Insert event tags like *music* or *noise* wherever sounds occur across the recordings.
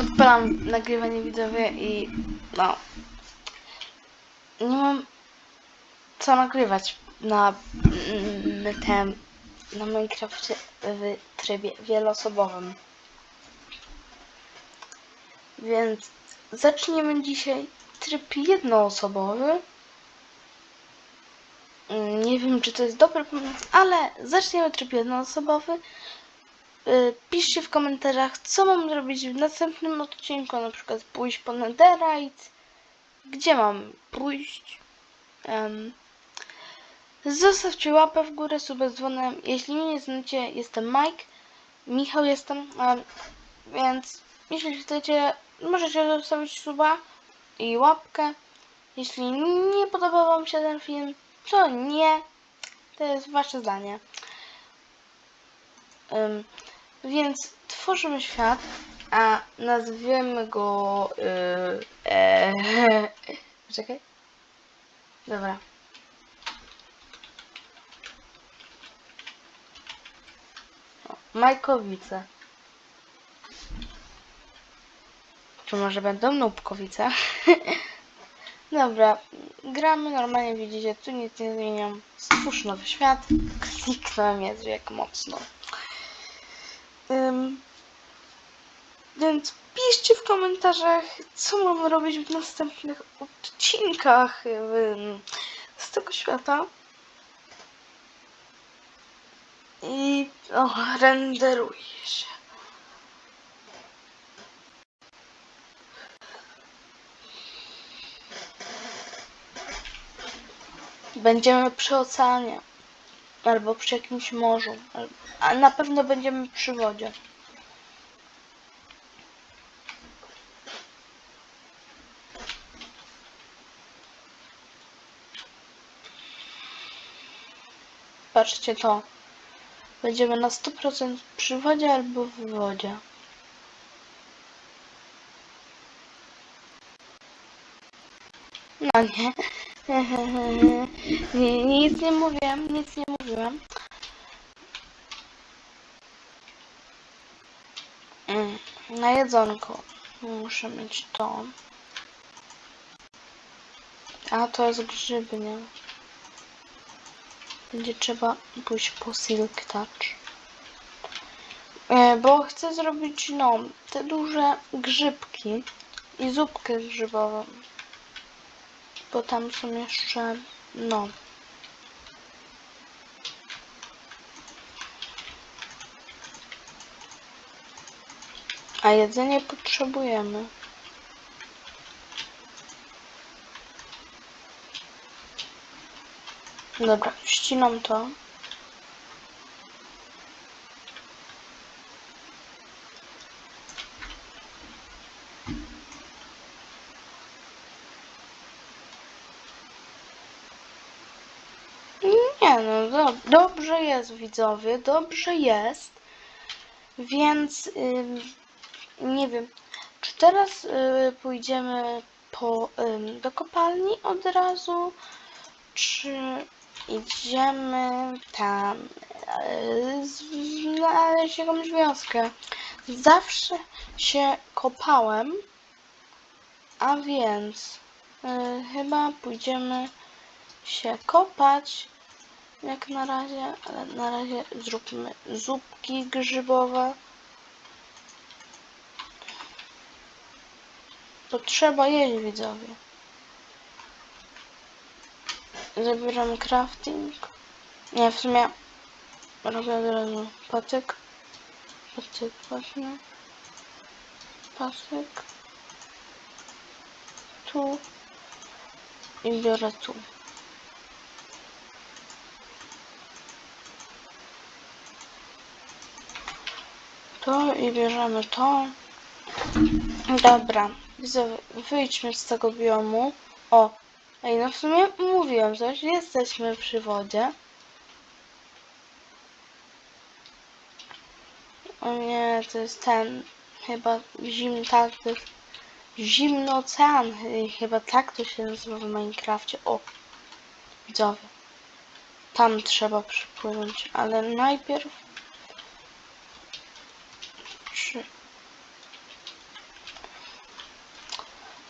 odpalam nagrywanie widzowie i no nie mam co nagrywać na tym na Minecrafcie w trybie wieloosobowym. Więc zaczniemy dzisiaj tryb jednoosobowy. Nie wiem, czy to jest dobry pomysł, ale zaczniemy tryb jednoosobowy. Y, Piszcie w komentarzach, co mam zrobić w następnym odcinku, na przykład pójść po Netherite. Gdzie mam pójść? Em, zostawcie łapę w górę, subę z dzwonem. Jeśli mnie nie znacie, jestem Mike. Michał jestem, em, więc jeśli chcecie, możecie zostawić suba i łapkę. Jeśli nie podoba wam się ten film, to nie. To jest wasze zdanie. Em, więc tworzymy świat, a nazwiemy go. Yy, e, *laughs* czekaj. Dobra. Majkowice. Czy może będą Nubkowice? *laughs* Dobra, gramy normalnie, widzicie, tu nic nie zmieniam. Stwórz nowy świat. Kliknąłem jest jak mocno. Ym, więc piszcie w komentarzach, co mam robić w następnych odcinkach z tego świata. I o, się. Będziemy przy oceanie. Albo przy jakimś morzu. A na pewno będziemy przy wodzie. Patrzcie to. Będziemy na 100% przy wodzie albo w wodzie. No nie. *laughs* nie. Nic nie mówiłem, nic nie mówiłem. Mm, Na jedzonko muszę mieć to. A to jest grzybnia. Będzie trzeba pójść po Silk Touch. E, bo chcę zrobić, no, te duże grzybki i zupkę grzybową. Bo tam są jeszcze, no. A jedzenie potrzebujemy. Dobra, ścinam to. Nie no, do, dobrze jest widzowie, dobrze jest. Więc nie wiem, czy teraz y, pójdziemy po, do kopalni od razu, czy idziemy tam y, znaleźć jakąś wioskę. Zawsze się kopałem, a więc y, chyba pójdziemy się kopać. Jak na razie, ale na razie zróbmy zupki grzybowe. To trzeba jeść widzowie. Zabieram crafting. Nie, w sumie robię od razu patyk. Patyk właśnie. Patyk. Tu. I biorę tu. To i bierzemy to. Dobra, wyjdźmy z tego biomu. O, ej, no w sumie mówiłem coś, jesteśmy przy wodzie. O nie, to jest ten, chyba zimny, tak, zimny ocean, y, chyba tak to się nazywa w Minecrafcie. O, widzowie, tam trzeba przypłynąć, ale najpierw trzy.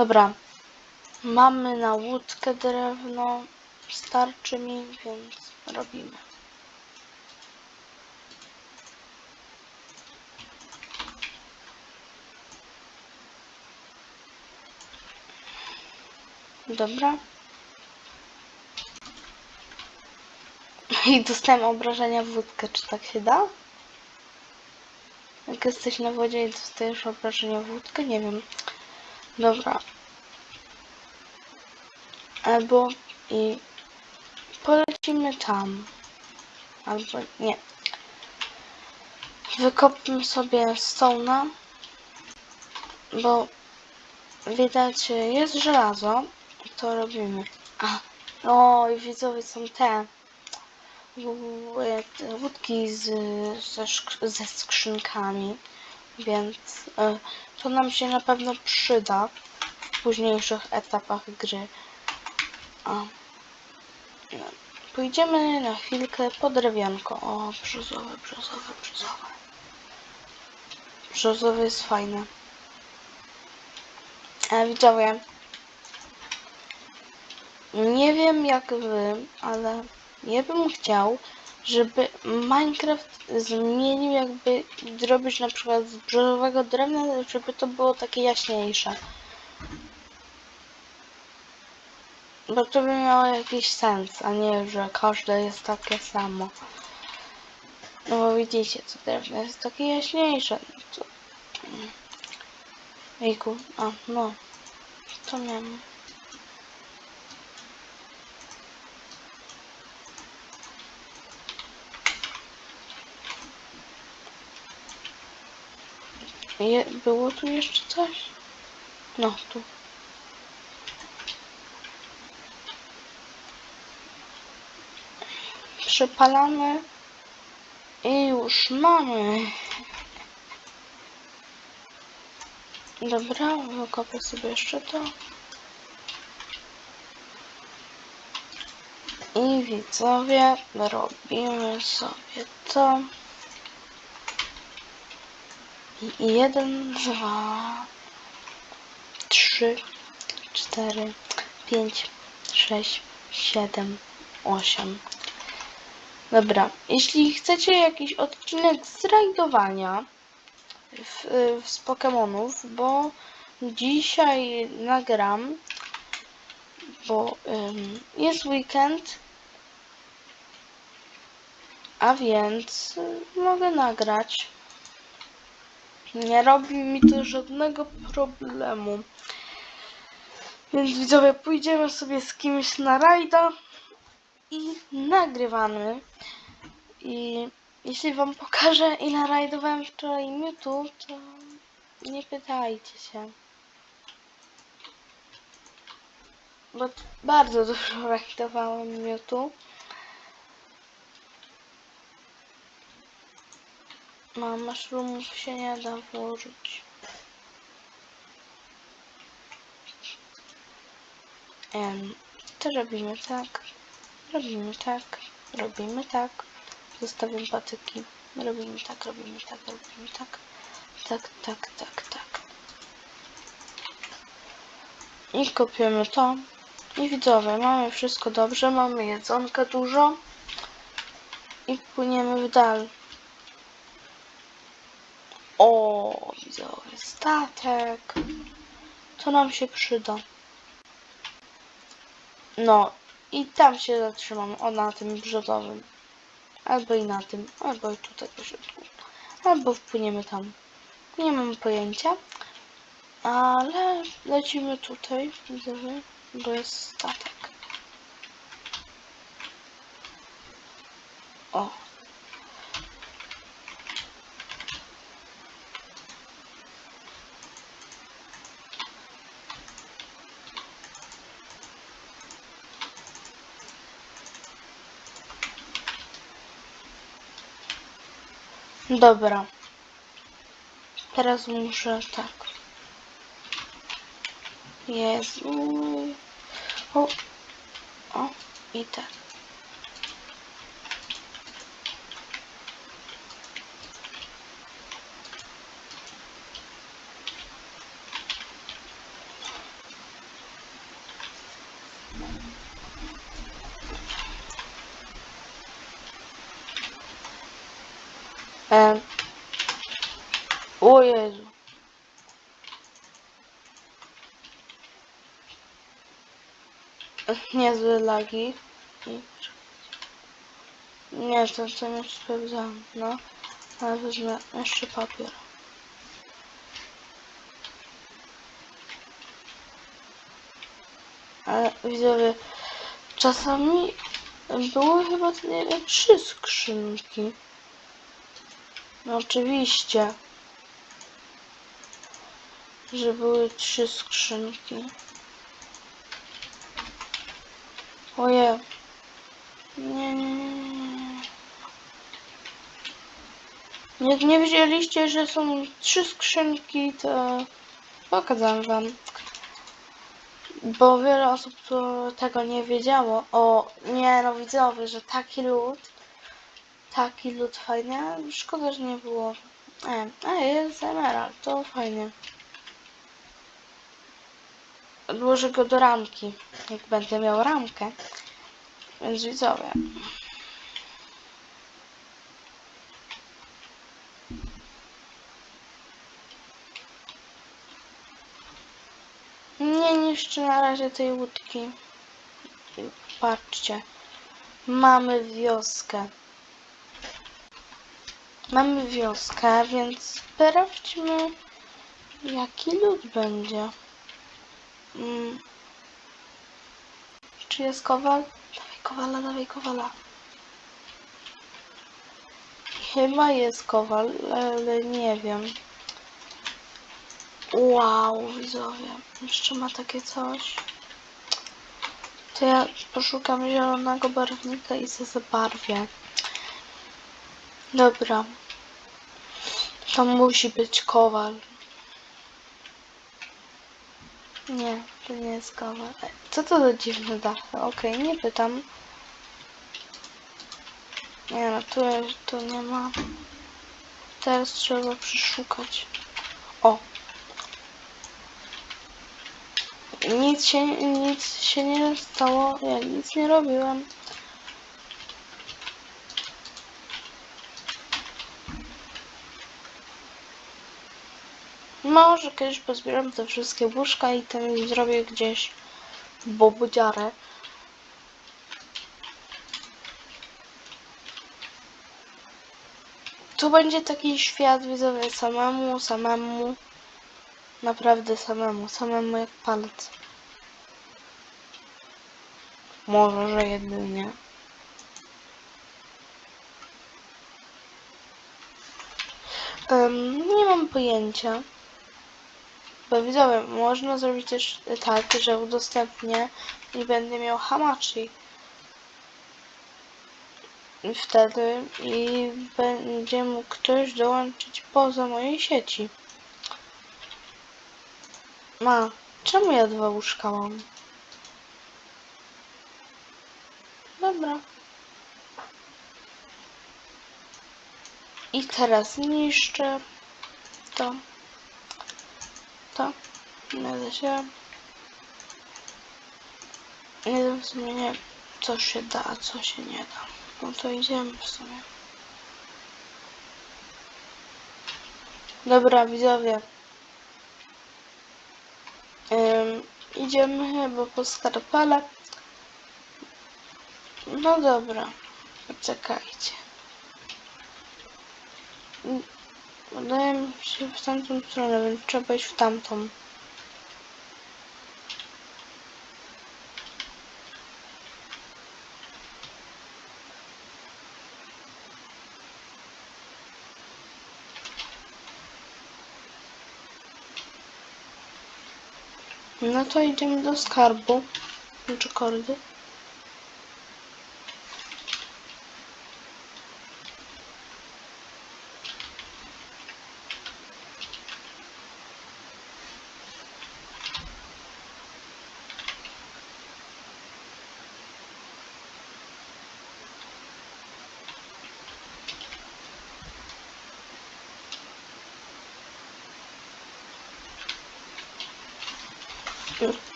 Dobra. Mamy na łódkę drewno. Starczy mi, więc robimy. Dobra. I dostałem obrażenia w wódkę. Czy tak się da? Jak jesteś na wodzie i dostajesz obrażenia w wódkę? Nie wiem. Dobra. Albo i polecimy tam. Albo nie. Wykopmy sobie stona, bo widać jest żelazo. To robimy. A, o i widzowie są te wódki z, ze, ze skrzynkami, więc e, to nam się na pewno przyda w późniejszych etapach gry. A, pójdziemy na chwilkę po drewianko. O, brzozowe, brzozowe, brzozowe. Brzozowe jest fajne. E, widzowie, nie wiem jak wy, ale ja bym chciał, żeby Minecraft zmienił jakby zrobić na przykład z brzozowego drewna, żeby to było takie jaśniejsze. Bo to by miało jakiś sens, a nie, że każde jest takie samo. No bo widzicie, co drewno jest takie jaśniejsze. No to... Ejku, a no. To miałem. Je, było tu jeszcze coś? No, tu. Przepalamy i już mamy. Dobra, wykopię sobie jeszcze to. I widzowie, robimy sobie to. Jeden, dwa, trzy, cztery, pięć, sześć, siedem, osiem. Dobra, jeśli chcecie jakiś odcinek z rajdowania w, w, z Pokemonów, bo dzisiaj nagram, bo ym, jest weekend, a więc mogę nagrać. Nie robi mi to żadnego problemu. Więc widzowie, pójdziemy sobie z kimś na rajda i nagrywamy. I jeśli wam pokażę ile rajdowałem wczoraj Mewtwo, to nie pytajcie się. Bo bardzo dużo rajdowałem Mewtwo. No, mushroomów się nie da włożyć. Em, to robimy tak, robimy tak, robimy tak. Zostawiam patyki. Robimy tak, robimy tak, robimy tak. Tak, tak, tak, tak. I kopiemy to. I widzowie, mamy wszystko dobrze, mamy jedzonka dużo. I płyniemy w dal. O, widzowie, statek. To nam się przyda. No, i tam się zatrzymamy. O, na tym brzozowym. Albo i na tym, albo i tutaj po środku. Albo wpłyniemy tam. Nie mam pojęcia. Ale lecimy tutaj, widzowie, bo jest statek. O. Dobra. Teraz muszę tak. Jezu. O. O. I tak. E, o Jezu. Niezłe lagi. Nie, to co już sprawdzałem, no. Ale wezmę jeszcze papier. Ale widzowie, czasami były chyba nie trzy skrzynki. No oczywiście, że były trzy skrzynki. Oje. Nie, nie, nie, nie. Nie, wiedzieliście, że są trzy skrzynki, to pokazałem wam. Bo wiele osób tego nie wiedziało. O, nie no widzowie, że taki lód, taki lód fajny. Szkoda, że nie było. E, a jest emerald, to fajnie. Odłożę go do ramki, jak będę miał ramkę. Więc widzowie. Nie niszczę na razie tej łódki. Patrzcie. Mamy wioskę. Mamy wioskę, więc sprawdźmy jaki lód będzie. Mm. Czy jest kowal? Dawaj kowala, dawaj kowala. Chyba jest kowal, ale nie wiem. Wow, widzowie. Jeszcze ma takie coś. To ja poszukam zielonego barwnika i se zabarwię. Dobra. To musi być kowal. Nie, to nie jest kowal. E, Co to za dziwny dach? Okej, nie pytam. Nie no, tu, tu nie ma. Teraz trzeba przeszukać. O, Nic się, nic się nie stało, ja nic nie robiłem. Może kiedyś pozbieram te wszystkie łóżka i ten zrobię gdzieś bobudziarę. Tu będzie taki świat widzowie samemu, samemu. Naprawdę samemu, samemu jak palec. Może, że jedynie. Em, nie mam pojęcia. Bo można zrobić też tak, że udostępnię i będę miał hamachi. I wtedy i będzie mógł ktoś dołączyć poza mojej sieci. Ma, czemu ja dwa łóżka mam? Dobra. I teraz niszczę to. To. Da się. Nie wiem w sumie nie, co się da, a co się nie da. No to idziemy w sumie. Dobra, widzowie. Idziemy chyba po skarpale. No dobra, poczekajcie. Wydaje mi się w tamtą stronę, więc trzeba iść w tamtą. No to idziemy do skarbu. Czy kordy?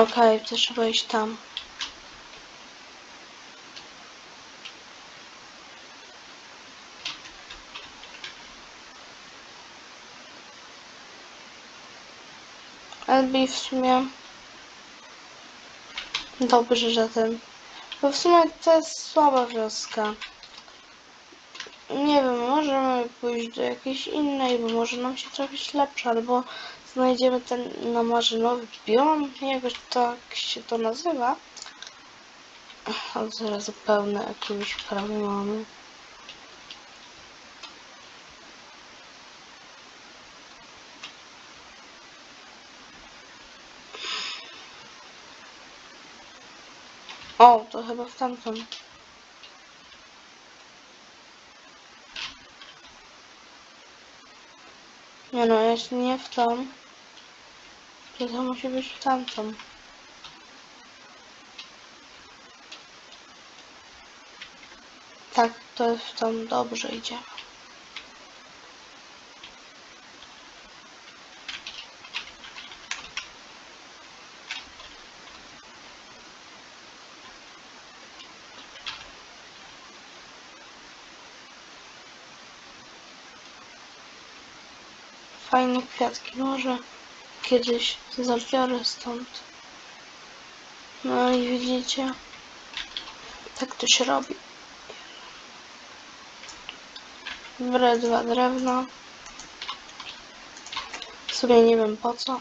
Okej, to trzeba iść tam. Albo i w sumie... Dobrze, że ten... Bo w sumie to jest słaba wioska. Nie wiem, możemy pójść do jakiejś innej, bo może nam się trafić lepsza, albo znajdziemy ten namarzynowy biom, jakoś tak się to nazywa. A zaraz pełne jakieś prawie mamy. O, to chyba w tamtą. Nie no, jeśli nie w tą, to musi być tamtą. Tak, to jest tą, dobrze idzie. Fajne kwiatki, może kiedyś zabiorę stąd. No i widzicie, tak to się robi. Biorę dwa drewna. W sumie nie wiem po co.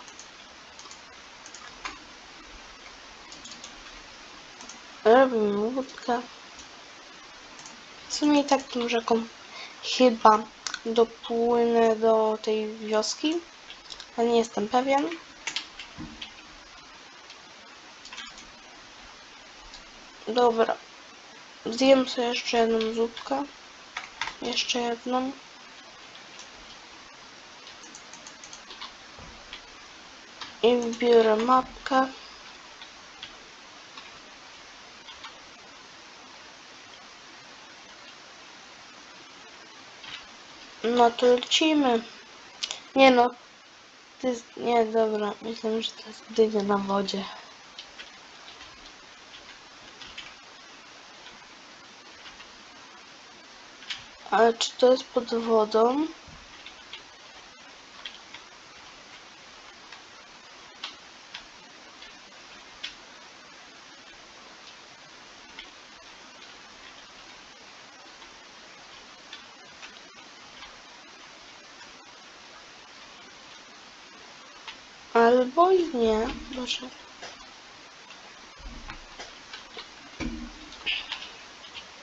Robimy łódkę. W sumie i tak tą rzeką chyba dopłynę do tej wioski, ale nie jestem pewien. Dobra. Zjem sobie jeszcze jedną zupkę. Jeszcze jedną. I biorę mapkę. No to lecimy. Nie no. To jest... Nie, dobra. Myślę, że to jest dynia na wodzie. Ale czy to jest pod wodą? Albo i Boże.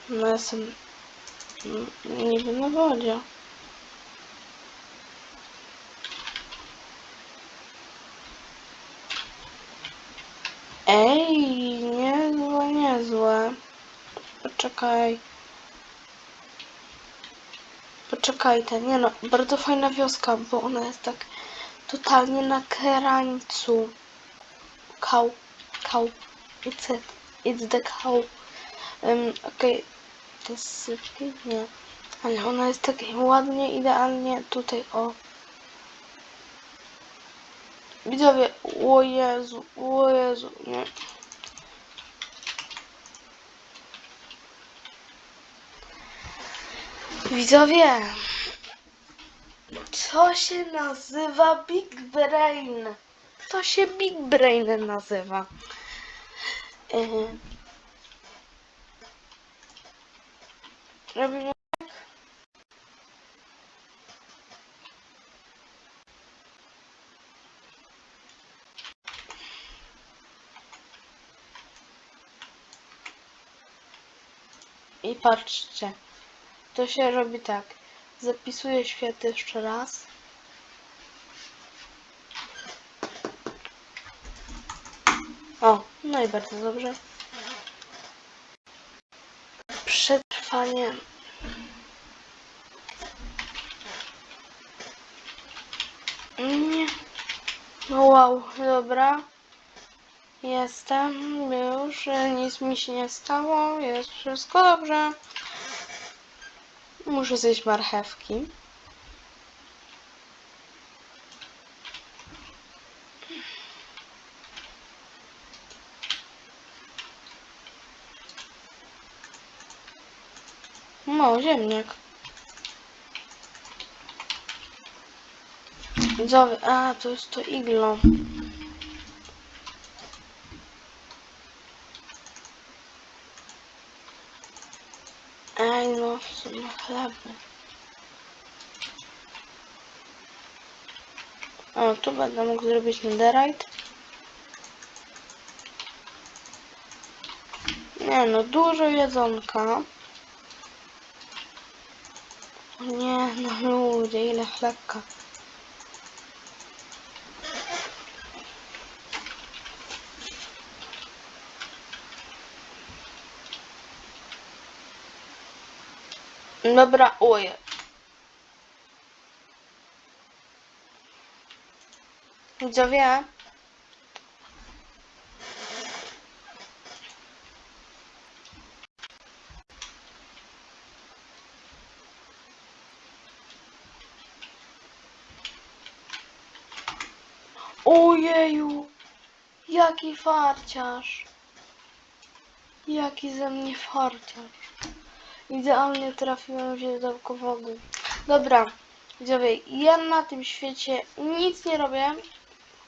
No jestem mm, niby na wodzie. Ej, niezłe, niezłe. Poczekaj. Poczekajcie, nie no, bardzo fajna wioska, bo ona jest tak totalnie na krańcu. Cow, cow, it's it, it's the cow. Um, Okej, to jest sypki? Nie. Ale ona jest tak ładnie, idealnie tutaj, o. Widzowie, o Jezu, o Jezu, nie. Widzowie, to się nazywa Big Brain. To się Big Brain nazywa. Yy. Robimy I patrzcie, to się robi tak. Zapisuję świat jeszcze raz. O, no i bardzo dobrze. Przetrwanie. Nie. No wow, dobra. Jestem już, nic mi się nie stało, jest wszystko dobrze. Muszę zjeść marchewki. No, ziemniak. Widzowie, a to jest to iglo. Ej, no, w sumie chleby. O, tu będę mógł zrobić netherite. Nie no, dużo jedzonka. O nie, no ludzie, ile chlebka. Dobra, uje. Widzowie, jaki farciarz. Jaki ze mnie farciarz. Idealnie trafiłem w źródełko wody. Dobra, widzowie, ja na tym świecie nic nie robię,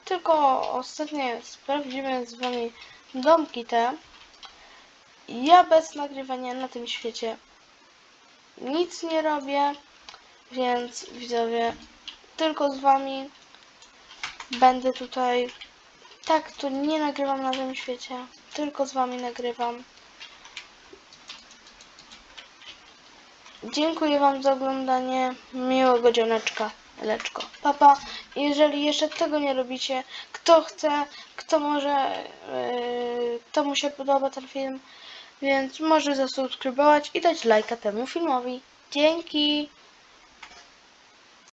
tylko ostatnio sprawdzimy z wami domki te. Ja bez nagrywania na tym świecie nic nie robię, więc widzowie, tylko z wami będę tutaj. Tak, to nie nagrywam na tym świecie, tylko z wami nagrywam. Dziękuję Wam za oglądanie. Miłego dzioneczka. Leczko. Papa, jeżeli jeszcze tego nie robicie, kto chce, kto może, yy, kto mu się podoba ten film, więc może zasubskrybować i dać lajka temu filmowi. Dzięki!